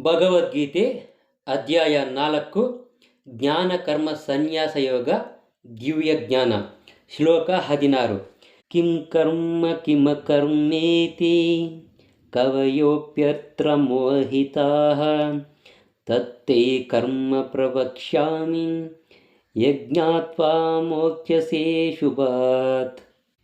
ಭಗವದ್ಗೀತೆ ಅಧ್ಯಾಯ ನಾಲ್ಕು, ಜ್ಞಾನ ಕರ್ಮ ಸನ್ಯಾಸ ಯೋಗ, ದಿವ್ಯ ಜ್ಞಾನ, ಶ್ಲೋಕ ಹದಿನಾರು. ಕಿಂ ಕರ್ಮ ಕಿಮ ಕರ್ಮೇತಿ, ಕವಯೋಪ್ಯತ್ರ ಮೋಹಿತ. ತತ್ತೇ ಕರ್ಮ ಪ್ರವಕ್ಷ್ಯಾಮಿ, ಯಜ್ಞಾತ್ವಾ ಮೋಕ್ಷಸೇ ಶುಭಾತ್.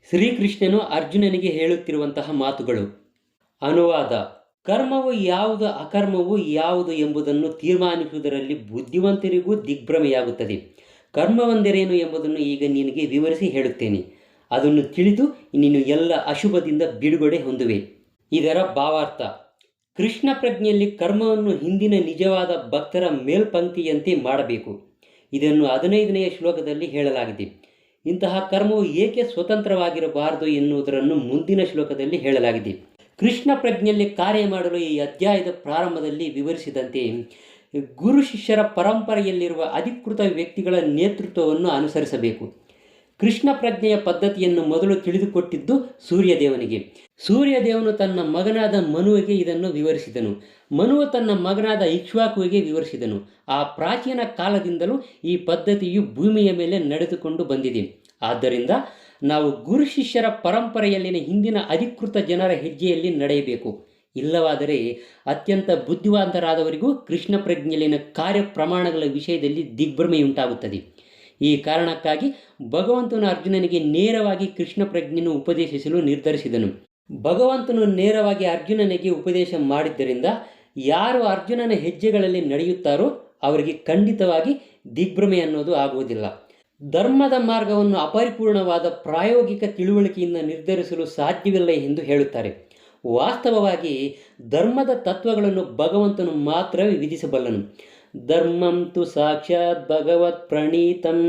ಶ್ರೀಕೃಷ್ಣನು ಅರ್ಜುನನಿಗೆ ಹೇಳುತ್ತಿರುವಂತಹ ಮಾತುಗಳು. ಅನುವಾದ. ಕರ್ಮವು ಯಾವುದು, ಅಕರ್ಮವು ಯಾವುದು ಎಂಬುದನ್ನು ತೀರ್ಮಾನಿಸುವುದರಲ್ಲಿ ಬುದ್ಧಿವಂತರಿಗೂ ದಿಗ್ಭ್ರಮೆಯಾಗುತ್ತದೆ. ಕರ್ಮವೆಂದರೇನು ಎಂಬುದನ್ನು ಈಗ ನಿನಗೆ ವಿವರಿಸಿ ಹೇಳುತ್ತೇನೆ. ಅದನ್ನು ತಿಳಿದು ನೀನು ಎಲ್ಲ ಅಶುಭದಿಂದ ಬಿಡುಗಡೆ ಹೊಂದುವೆ. ಇದರ ಭಾವಾರ್ಥ, ಕೃಷ್ಣ ಪ್ರಜ್ಞೆಯಲ್ಲಿ ಕರ್ಮವನ್ನು ಹಿಂದಿನ ನಿಜವಾದ ಭಕ್ತರ ಮೇಲ್ಪಂಕ್ತಿಯಂತೆ ಮಾಡಬೇಕು. ಇದನ್ನು ಹದಿನೈದನೆಯ ಶ್ಲೋಕದಲ್ಲಿ ಹೇಳಲಾಗಿದೆ. ಇಂತಹ ಕರ್ಮವು ಏಕೆ ಸ್ವತಂತ್ರವಾಗಿರಬಾರದು ಎನ್ನುವುದನ್ನು ಮುಂದಿನ ಶ್ಲೋಕದಲ್ಲಿ ಹೇಳಲಾಗಿದೆ. ಕೃಷ್ಣ ಪ್ರಜ್ಞೆಯಲ್ಲಿ ಕಾರ್ಯ ಮಾಡಲು ಈ ಅಧ್ಯಾಯದ ಪ್ರಾರಂಭದಲ್ಲಿ ವಿವರಿಸಿದಂತೆ, ಗುರು ಶಿಷ್ಯರ ಪರಂಪರೆಯಲ್ಲಿರುವ ಅಧಿಕೃತ ವ್ಯಕ್ತಿಗಳ ನೇತೃತ್ವವನ್ನು ಅನುಸರಿಸಬೇಕು. ಕೃಷ್ಣ ಪ್ರಜ್ಞೆಯ ಪದ್ಧತಿಯನ್ನು ಮೊದಲು ತಿಳಿದುಕೊಟ್ಟಿದ್ದು ಸೂರ್ಯದೇವನಿಗೆ. ಸೂರ್ಯದೇವನು ತನ್ನ ಮಗನಾದ ಮನುವಿಗೆ ಇದನ್ನು ವಿವರಿಸಿದನು. ಮನುವು ತನ್ನ ಮಗನಾದ ಇಕ್ಷ್ವಾಕುವಿಗೆ ವಿವರಿಸಿದನು. ಆ ಪ್ರಾಚೀನ ಕಾಲದಿಂದಲೂ ಈ ಪದ್ಧತಿಯು ಭೂಮಿಯ ಮೇಲೆ ನಡೆದುಕೊಂಡು ಬಂದಿದೆ. ಆದ್ದರಿಂದ ನಾವು ಗುರು ಶಿಷ್ಯರ ಪರಂಪರೆಯಲ್ಲಿನ ಹಿಂದಿನ ಅಧಿಕೃತ ಜನರ ಹೆಜ್ಜೆಯಲ್ಲಿ ನಡೆಯಬೇಕು. ಇಲ್ಲವಾದರೆ ಅತ್ಯಂತ ಬುದ್ಧಿವಂತರಾದವರಿಗೂ ಕೃಷ್ಣ ಪ್ರಜ್ಞೆಯಲ್ಲಿನ ಕಾರ್ಯ ಪ್ರಮಾಣಗಳ ವಿಷಯದಲ್ಲಿ ದಿಗ್ಭ್ರಮೆಯುಂಟಾಗುತ್ತದೆ. ಈ ಕಾರಣಕ್ಕಾಗಿ ಭಗವಂತನು ಅರ್ಜುನನಿಗೆ ನೇರವಾಗಿ ಕೃಷ್ಣ ಪ್ರಜ್ಞೆಯನ್ನು ಉಪದೇಶಿಸಲು ನಿರ್ಧರಿಸಿದನು. ಭಗವಂತನು ನೇರವಾಗಿ ಅರ್ಜುನನಿಗೆ ಉಪದೇಶ ಮಾಡಿದ್ದರಿಂದ ಯಾರು ಅರ್ಜುನನ ಹೆಜ್ಜೆಗಳಲ್ಲಿ ನಡೆಯುತ್ತಾರೋ ಅವರಿಗೆ ಖಂಡಿತವಾಗಿ ದಿಗ್ಭ್ರಮೆ ಅನ್ನೋದು ಆಗುವುದಿಲ್ಲ. ಧರ್ಮದ ಮಾರ್ಗವನ್ನು ಅಪರಿಪೂರ್ಣವಾದ ಪ್ರಾಯೋಗಿಕ ತಿಳುವಳಿಕೆಯಿಂದ ನಿರ್ಧರಿಸಲು ಸಾಧ್ಯವಿಲ್ಲ ಎಂದು ಹೇಳುತ್ತಾರೆ. ವಾಸ್ತವವಾಗಿ ಧರ್ಮದ ತತ್ವಗಳನ್ನು ಭಗವಂತನು ಮಾತ್ರವೇ ವಿಧಿಸಬಲ್ಲನು. ಧರ್ಮಂ ತು ಸಾಕ್ಷಾತ್ ಭಗವತ್ ಪ್ರಣೀತಂ.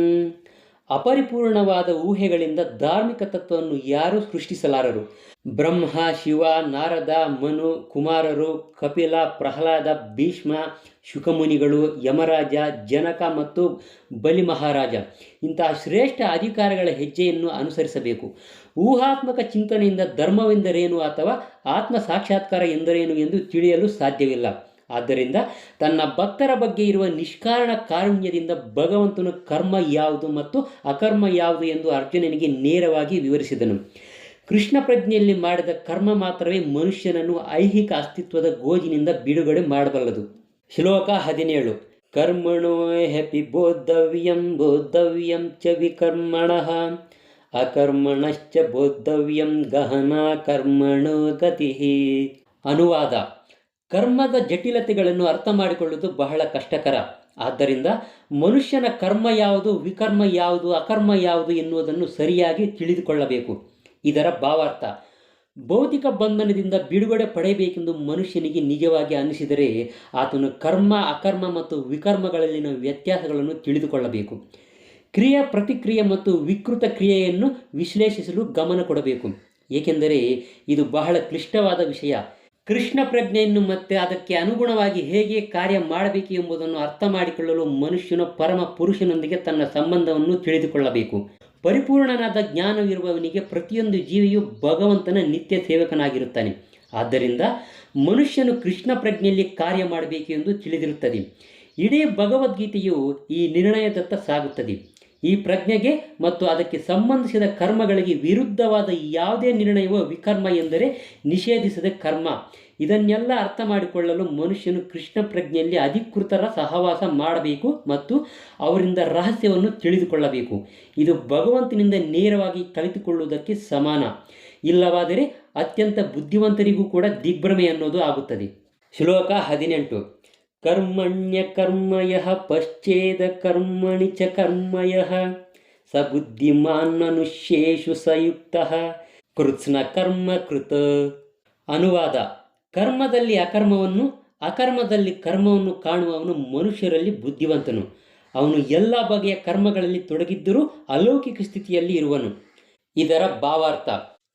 ಅಪರಿಪೂರ್ಣವಾದ ಊಹೆಗಳಿಂದ ಧಾರ್ಮಿಕ ತತ್ವವನ್ನು ಯಾರೂ ಸೃಷ್ಟಿಸಲಾರರು. ಬ್ರಹ್ಮ, ಶಿವ, ನಾರದ, ಮನು, ಕುಮಾರರು, ಕಪಿಲ, ಪ್ರಹ್ಲಾದ, ಭೀಷ್ಮ, ಶುಕಮುನಿಗಳು, ಯಮರಾಜ, ಜನಕ ಮತ್ತು ಬಲಿ ಮಹಾರಾಜ ಇಂತಹ ಶ್ರೇಷ್ಠ ಅಧಿಕಾರಗಳ ಹೆಜ್ಜೆಯನ್ನು ಅನುಸರಿಸಬೇಕು. ಊಹಾತ್ಮಕ ಚಿಂತನೆಯಿಂದ ಧರ್ಮವೆಂದರೇನು ಅಥವಾ ಆತ್ಮ ಸಾಕ್ಷಾತ್ಕಾರ ಎಂದರೇನು ಎಂದು ತಿಳಿಯಲು ಸಾಧ್ಯವಿಲ್ಲ. ಆದ್ದರಿಂದ ತನ್ನ ಭಕ್ತರ ಬಗ್ಗೆ ಇರುವ ನಿಷ್ಕಾರಣ ಕಾರುಣ್ಯದಿಂದ ಭಗವಂತನು ಕರ್ಮ ಯಾವುದು ಮತ್ತು ಅಕರ್ಮ ಯಾವುದು ಎಂದು ಅರ್ಜುನನಿಗೆ ನೇರವಾಗಿ ವಿವರಿಸಿದನು. ಕೃಷ್ಣ ಪ್ರಜ್ಞೆಯಲ್ಲಿ ಮಾಡಿದ ಕರ್ಮ ಮಾತ್ರವೇ ಮನುಷ್ಯನನ್ನು ಐಹಿಕ ಅಸ್ತಿತ್ವದ ಗೋಜಿನಿಂದ ಬಿಡುಗಡೆ ಮಾಡಬಲ್ಲದು. ಶ್ಲೋಕ ಹದಿನೇಳು. ಕರ್ಮಣೋ ಹೆಪಿ ಬೋದ್ಧವ್ಯಂ ಬೋದ್ಧವ್ಯಂ ಚ ವಿಕರ್ಮಣ. ಅಕರ್ಮಣಶ್ಚ ಬೋದ್ಧವ್ಯಂ ಗಹನ ಕರ್ಮಣೋ ಗತಿ. ಅನುವಾದ. ಕರ್ಮದ ಜಟಿಲತೆಗಳನ್ನು ಅರ್ಥ ಮಾಡಿಕೊಳ್ಳುವುದು ಬಹಳ ಕಷ್ಟಕರ. ಆದ್ದರಿಂದ ಮನುಷ್ಯನ ಕರ್ಮ ಯಾವುದು, ವಿಕರ್ಮ ಯಾವುದು, ಅಕರ್ಮ ಯಾವುದು ಎನ್ನುವುದನ್ನು ಸರಿಯಾಗಿ ತಿಳಿದುಕೊಳ್ಳಬೇಕು. ಇದರ ಭಾವಾರ್ಥ, ಭೌತಿಕ ಬಂಧನದಿಂದ ಬಿಡುಗಡೆ ಪಡೆಯಬೇಕೆಂದು ಮನುಷ್ಯನಿಗೆ ನಿಜವಾಗಿ ಅನಿಸಿದರೆ ಆತನು ಕರ್ಮ, ಅಕರ್ಮ ಮತ್ತು ವಿಕರ್ಮಗಳಲ್ಲಿನ ವ್ಯತ್ಯಾಸಗಳನ್ನು ತಿಳಿದುಕೊಳ್ಳಬೇಕು. ಕ್ರಿಯಾ ಪ್ರತಿಕ್ರಿಯೆ ಮತ್ತು ವಿಕೃತ ಕ್ರಿಯೆಯನ್ನು ವಿಶ್ಲೇಷಿಸಲು ಗಮನ ಕೊಡಬೇಕು. ಏಕೆಂದರೆ ಇದು ಬಹಳ ಕ್ಲಿಷ್ಟವಾದ ವಿಷಯ. ಕೃಷ್ಣ ಪ್ರಜ್ಞೆಯನ್ನು ಮತ್ತೆ ಅದಕ್ಕೆ ಅನುಗುಣವಾಗಿ ಹೇಗೆ ಕಾರ್ಯ ಮಾಡಬೇಕು ಎಂಬುದನ್ನು ಅರ್ಥ ಮಾಡಿಕೊಳ್ಳಲು ಮನುಷ್ಯನು ಪರಮ ಪುರುಷನೊಂದಿಗೆ ತನ್ನ ಸಂಬಂಧವನ್ನು ತಿಳಿದುಕೊಳ್ಳಬೇಕು. ಪರಿಪೂರ್ಣನಾದ ಜ್ಞಾನವಿರುವವನಿಗೆ ಪ್ರತಿಯೊಂದು ಜೀವಿಯು ಭಗವಂತನ ನಿತ್ಯ ಸೇವಕನಾಗಿರುತ್ತಾನೆ. ಆದ್ದರಿಂದ ಮನುಷ್ಯನು ಕೃಷ್ಣ ಪ್ರಜ್ಞೆಯಲ್ಲಿ ಕಾರ್ಯ ಮಾಡಬೇಕು ಎಂದು ತಿಳಿದಿರುತ್ತದೆ. ಇಡೀ ಭಗವದ್ಗೀತೆಯು ಈ ನಿರ್ಣಯದತ್ತ ಸಾಗುತ್ತದೆ. ಈ ಪ್ರಜ್ಞೆಗೆ ಮತ್ತು ಅದಕ್ಕೆ ಸಂಬಂಧಿಸಿದ ಕರ್ಮಗಳಿಗೆ ವಿರುದ್ಧವಾದ ಯಾವುದೇ ನಿರ್ಣಯವೋ ವಿಕರ್ಮ ಎಂದರೆ ನಿಷೇಧಿಸದ ಕರ್ಮ. ಇದನ್ನೆಲ್ಲ ಅರ್ಥ ಮಾಡಿಕೊಳ್ಳಲು ಮನುಷ್ಯನು ಕೃಷ್ಣ ಪ್ರಜ್ಞೆಯಲ್ಲಿ ಅಧಿಕೃತರ ಸಹವಾಸ ಮಾಡಬೇಕು ಮತ್ತು ಅವರಿಂದ ರಹಸ್ಯವನ್ನು ತಿಳಿದುಕೊಳ್ಳಬೇಕು. ಇದು ಭಗವಂತನಿಂದ ನೇರವಾಗಿ ಕಲಿತುಕೊಳ್ಳುವುದಕ್ಕೆ ಸಮಾನ. ಇಲ್ಲವಾದರೆ ಅತ್ಯಂತ ಬುದ್ಧಿವಂತರಿಗೂ ಕೂಡ ದಿಗ್ಭ್ರಮೆ ಅನ್ನೋದು ಆಗುತ್ತದೆ. ಶ್ಲೋಕ ಹದಿನೆಂಟು. ಕರ್ಮಣ್ಯ ಕರ್ಮಯಃ ಚ ಕರ್ಮಯ ಸ ಬುದ್ಧಿಮಾನ್ ಮನುಷ್ಯೇಷು ಸಯುಕ್ತ ಕೃತ್ಸ್ನ ಕರ್ಮ ಕೃತ. ಅನುವಾದ. ಕರ್ಮದಲ್ಲಿ ಅಕರ್ಮವನ್ನು, ಅಕರ್ಮದಲ್ಲಿ ಕರ್ಮವನ್ನು ಕಾಣುವವನು ಮನುಷ್ಯರಲ್ಲಿ ಬುದ್ಧಿವಂತನು. ಅವನು ಎಲ್ಲ ಬಗೆಯ ಕರ್ಮಗಳಲ್ಲಿ ತೊಡಗಿದ್ದರೂ ಅಲೌಕಿಕ ಸ್ಥಿತಿಯಲ್ಲಿ ಇರುವನು. ಇದರ ಭಾವಾರ್ಥ.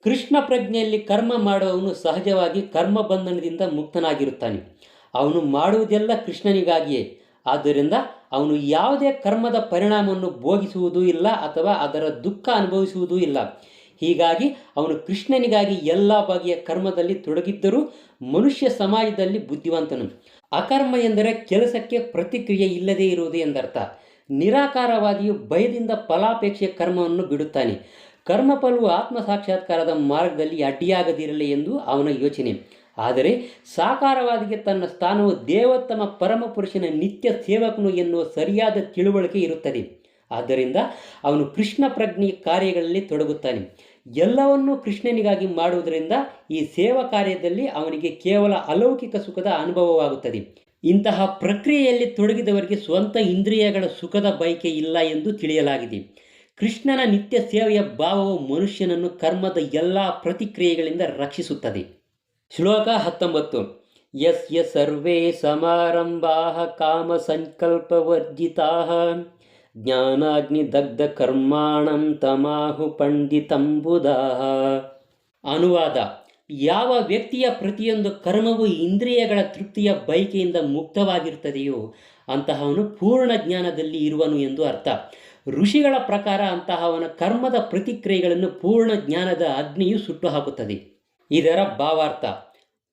ಕೃಷ್ಣ ಪ್ರಜ್ಞೆಯಲ್ಲಿ ಕರ್ಮ ಮಾಡುವವನು ಸಹಜವಾಗಿ ಕರ್ಮ ಬಂಧನದಿಂದ ಮುಕ್ತನಾಗಿರುತ್ತಾನೆ. ಅವನು ಮಾಡುವುದೆಲ್ಲ ಕೃಷ್ಣನಿಗಾಗಿಯೇ. ಆದ್ದರಿಂದ ಅವನು ಯಾವುದೇ ಕರ್ಮದ ಪರಿಣಾಮವನ್ನು ಭೋಗಿಸುವುದೂ ಇಲ್ಲ ಅಥವಾ ಅದರ ದುಃಖ ಅನುಭವಿಸುವುದೂ ಇಲ್ಲ. ಹೀಗಾಗಿ ಅವನು ಕೃಷ್ಣನಿಗಾಗಿ ಎಲ್ಲ ಬಗೆಯ ಕರ್ಮದಲ್ಲಿ ತೊಡಗಿದ್ದರೂ ಮನುಷ್ಯ ಸಮಾಜದಲ್ಲಿ ಬುದ್ಧಿವಂತನು. ಅಕರ್ಮ ಎಂದರೆ ಕೆಲಸಕ್ಕೆ ಪ್ರತಿಕ್ರಿಯೆ ಇಲ್ಲದೇ ಇರುವುದು ಎಂದರ್ಥ. ನಿರಾಕಾರವಾದಿಯು ಭಯದಿಂದ ಫಲಾಪೇಕ್ಷೆಯ ಕರ್ಮವನ್ನು ಬಿಡುತ್ತಾನೆ. ಕರ್ಮಫಲವು ಆತ್ಮ ಸಾಕ್ಷಾತ್ಕಾರದ ಮಾರ್ಗದಲ್ಲಿ ಅಡ್ಡಿಯಾಗದಿರಲಿ ಎಂದು ಅವನ ಯೋಚನೆ. ಆದರೆ ಸಾಕಾರವಾದಿಗೆ ತನ್ನ ಸ್ಥಾನವು ದೇವೋತ್ತಮ ಪರಮಪುರುಷನ ನಿತ್ಯ ಸೇವಕನು ಎನ್ನುವ ಸರಿಯಾದ ತಿಳುವಳಿಕೆ ಇರುತ್ತದೆ. ಆದ್ದರಿಂದ ಅವನು ಕೃಷ್ಣ ಪ್ರಜ್ಞೆಯ ಕಾರ್ಯಗಳಲ್ಲಿ ತೊಡಗುತ್ತಾನೆ. ಎಲ್ಲವನ್ನೂ ಕೃಷ್ಣನಿಗಾಗಿ ಮಾಡುವುದರಿಂದ ಈ ಸೇವಾ ಕಾರ್ಯದಲ್ಲಿ ಅವನಿಗೆ ಕೇವಲ ಅಲೌಕಿಕ ಸುಖದ ಅನುಭವವಾಗುತ್ತದೆ. ಇಂತಹ ಪ್ರಕ್ರಿಯೆಯಲ್ಲಿ ತೊಡಗಿದವರಿಗೆ ಸ್ವಂತ ಇಂದ್ರಿಯಗಳ ಸುಖದ ಬಯಕೆ ಇಲ್ಲ ಎಂದು ತಿಳಿಯಲಾಗಿದೆ. ಕೃಷ್ಣನ ನಿತ್ಯ ಸೇವೆಯ ಭಾವವು ಮನುಷ್ಯನನ್ನು ಕರ್ಮದ ಎಲ್ಲ ಪ್ರತಿಕ್ರಿಯೆಗಳಿಂದ ರಕ್ಷಿಸುತ್ತದೆ. ಶ್ಲೋಕ ಹತ್ತೊಂಬತ್ತು. ಯಸ್ಯ ಸರ್ವೇ ಸಮಾರಂಭಾ ಕಾಮ ಸಂಕಲ್ಪವರ್ಜಿತಾ ಜ್ಞಾನಾಗ್ನಿದಗ್ಧ ಕರ್ಮಾಣಂ ತಮಾಹು ಪಂಡಿತಂಬುದಾ ಅನುವಾದ. ಯಾವ ವ್ಯಕ್ತಿಯ ಪ್ರತಿಯೊಂದು ಕರ್ಮವು ಇಂದ್ರಿಯಗಳ ತೃಪ್ತಿಯ ಬಯಕೆಯಿಂದ ಮುಕ್ತವಾಗಿರುತ್ತದೆಯೋ ಅಂತಹವನು ಪೂರ್ಣ ಜ್ಞಾನದಲ್ಲಿ ಇರುವನು ಎಂದು ಅರ್ಥ. ಋಷಿಗಳ ಪ್ರಕಾರ ಅಂತಹವನ ಕರ್ಮದ ಪ್ರತಿಕ್ರಿಯೆಗಳನ್ನು ಪೂರ್ಣ ಜ್ಞಾನದ ಅಗ್ನಿಯು ಸುಟ್ಟು ಹಾಕುತ್ತದೆ. ಇದರ ಭಾವಾರ್ಥ,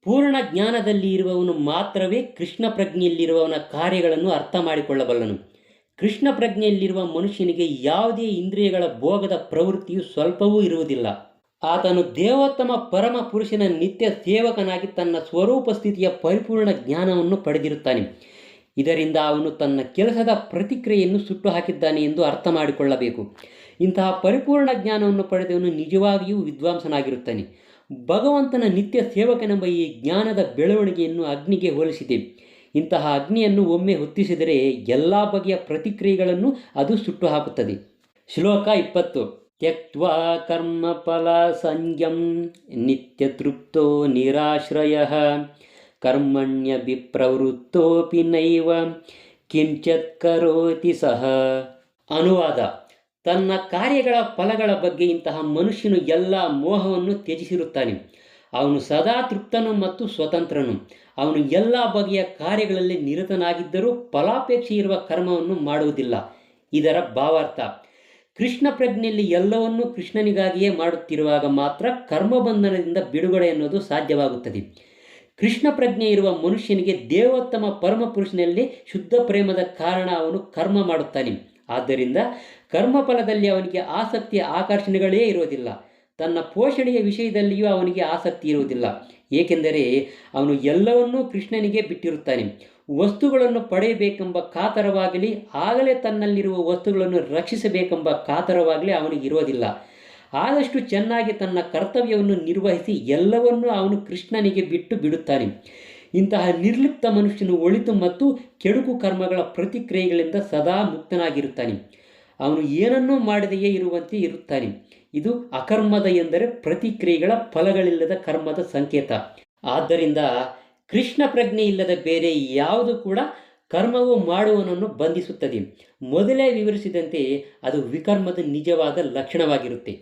ಪೂರ್ಣ ಜ್ಞಾನದಲ್ಲಿ ಇರುವವನು ಮಾತ್ರವೇ ಕೃಷ್ಣ ಪ್ರಜ್ಞೆಯಲ್ಲಿರುವವನ ಕಾರ್ಯಗಳನ್ನು ಅರ್ಥ ಮಾಡಿಕೊಳ್ಳಬಲ್ಲನು. ಕೃಷ್ಣ ಪ್ರಜ್ಞೆಯಲ್ಲಿರುವ ಮನುಷ್ಯನಿಗೆ ಯಾವುದೇ ಇಂದ್ರಿಯಗಳ ಭೋಗದ ಪ್ರವೃತ್ತಿಯು ಸ್ವಲ್ಪವೂ ಇರುವುದಿಲ್ಲ. ಆತನು ದೇವೋತ್ತಮ ಪರಮ ಪುರುಷನ ನಿತ್ಯ ಸೇವಕನಾಗಿ ತನ್ನ ಸ್ವರೂಪ ಸ್ಥಿತಿಯ ಪರಿಪೂರ್ಣ ಜ್ಞಾನವನ್ನು ಪಡೆದಿರುತ್ತಾನೆ. ಇದರಿಂದ ಅವನು ತನ್ನ ಕೆಲಸದ ಪ್ರತಿಕ್ರಿಯೆಯನ್ನು ಸುಟ್ಟು ಹಾಕಿದ್ದಾನೆ ಎಂದು ಅರ್ಥ ಮಾಡಿಕೊಳ್ಳಬೇಕು. ಇಂತಹ ಪರಿಪೂರ್ಣ ಜ್ಞಾನವನ್ನು ಪಡೆದವನು ನಿಜವಾಗಿಯೂ ವಿದ್ವಾಂಸನಾಗಿರುತ್ತಾನೆ. ಭಗವಂತನ ನಿತ್ಯ ಸೇವಕನೆಂಬ ಈ ಜ್ಞಾನದ ಬೆಳವಣಿಗೆಯನ್ನು ಅಗ್ನಿಗೆ ಹೋಲಿಸಿದೆ. ಇಂತಹ ಅಗ್ನಿಯನ್ನು ಒಮ್ಮೆ ಹೊತ್ತಿಸಿದರೆ ಎಲ್ಲ ಬಗೆಯ ಪ್ರತಿಕ್ರಿಯೆಗಳನ್ನು ಅದು ಸುಟ್ಟು ಹಾಕುತ್ತದೆ ಶ್ಲೋಕ ಇಪ್ಪತ್ತು. ತ್ಯಕ್ವ ಕರ್ಮಫಲ ಸಂಜಂ ನಿತ್ಯ ತೃಪ್ತೋ ನಿರಾಶ್ರಯ ಕರ್ಮಣ್ಯ ವಿಪ್ರವೃತ್ತೋಪಿ ನೈವ ಕಿಂಚತ್ ಕರೋತಿ ಸಹ. ಅನುವಾದ. ತನ್ನ ಕಾರ್ಯಗಳ ಫಲಗಳ ಬಗ್ಗೆ ಇಂತಹ ಮನುಷ್ಯನು ಎಲ್ಲ ಮೋಹವನ್ನು ತ್ಯಜಿಸಿರುತ್ತಾನೆ. ಅವನು ಸದಾ ತೃಪ್ತನು ಮತ್ತು ಸ್ವತಂತ್ರನು. ಅವನು ಎಲ್ಲ ಬಗೆಯ ಕಾರ್ಯಗಳಲ್ಲಿ ನಿರತನಾಗಿದ್ದರೂ ಫಲಾಪೇಕ್ಷೆ ಇರುವ ಕರ್ಮವನ್ನು ಮಾಡುವುದಿಲ್ಲ. ಇದರ ಭಾವಾರ್ಥ, ಕೃಷ್ಣ ಪ್ರಜ್ಞೆಯಲ್ಲಿ ಎಲ್ಲವನ್ನೂ ಕೃಷ್ಣನಿಗಾಗಿಯೇ ಮಾಡುತ್ತಿರುವಾಗ ಮಾತ್ರ ಕರ್ಮಬಂಧನದಿಂದ ಬಿಡುಗಡೆ ಅನ್ನೋದು ಸಾಧ್ಯವಾಗುತ್ತದೆ. ಕೃಷ್ಣ ಪ್ರಜ್ಞೆ ಇರುವ ಮನುಷ್ಯನಿಗೆ ದೇವೋತ್ತಮ ಪರಮಪುರುಷನಲ್ಲಿ ಶುದ್ಧ ಪ್ರೇಮದ ಕಾರಣ ಅವನು ಕರ್ಮ ಮಾಡುತ್ತಾನೆ. ಆದ್ದರಿಂದ ಕರ್ಮಫಲದಲ್ಲಿ ಅವನಿಗೆ ಆಸಕ್ತಿಯ ಆಕರ್ಷಣೆಗಳೇ ಇರುವುದಿಲ್ಲ. ತನ್ನ ಪೋಷಣೆಯ ವಿಷಯದಲ್ಲಿಯೂ ಅವನಿಗೆ ಆಸಕ್ತಿ ಇರುವುದಿಲ್ಲ. ಏಕೆಂದರೆ ಅವನು ಎಲ್ಲವನ್ನೂ ಕೃಷ್ಣನಿಗೆ ಬಿಟ್ಟಿರುತ್ತಾನೆ. ವಸ್ತುಗಳನ್ನು ಪಡೆಯಬೇಕೆಂಬ ಕಾತರವಾಗಲಿ, ಆಗಲೇ ತನ್ನಲ್ಲಿರುವ ವಸ್ತುಗಳನ್ನು ರಕ್ಷಿಸಬೇಕೆಂಬ ಕಾತರವಾಗಲಿ ಅವನಿಗೆ ಇರೋದಿಲ್ಲ ಆದಷ್ಟು ಚೆನ್ನಾಗಿ ತನ್ನ ಕರ್ತವ್ಯವನ್ನು ನಿರ್ವಹಿಸಿ ಎಲ್ಲವನ್ನೂ ಅವನು ಕೃಷ್ಣನಿಗೆ ಬಿಟ್ಟು ಬಿಡುತ್ತಾನೆ. ಇಂತಹ ನಿರ್ಲಿಪ್ತ ಮನುಷ್ಯನು ಒಳಿತು ಮತ್ತು ಕೆಡುಕು ಕರ್ಮಗಳ ಪ್ರತಿಕ್ರಿಯೆಗಳಿಂದ ಸದಾ ಮುಕ್ತನಾಗಿರುತ್ತಾನೆ. ಅವನು ಏನನ್ನೂ ಮಾಡದೆಯೇ ಇರುವಂತೆ ಇರುತ್ತಾನೆ. ಇದು ಅಕರ್ಮದ ಎಂದರೆ ಪ್ರತಿಕ್ರಿಯೆಗಳ ಫಲಗಳಿಲ್ಲದ ಕರ್ಮದ ಸಂಕೇತ. ಆದ್ದರಿಂದ ಕೃಷ್ಣ ಪ್ರಜ್ಞೆ ಇಲ್ಲದ ಬೇರೆ ಯಾವುದು ಕೂಡ ಕರ್ಮವು ಮಾಡುವನನ್ನು ಬಂಧಿಸುತ್ತದೆ. ಮೊದಲೇ ವಿವರಿಸಿದಂತೆ ಅದು ವಿಕರ್ಮದ ನಿಜವಾದ ಲಕ್ಷಣವಾಗಿರುತ್ತೆ.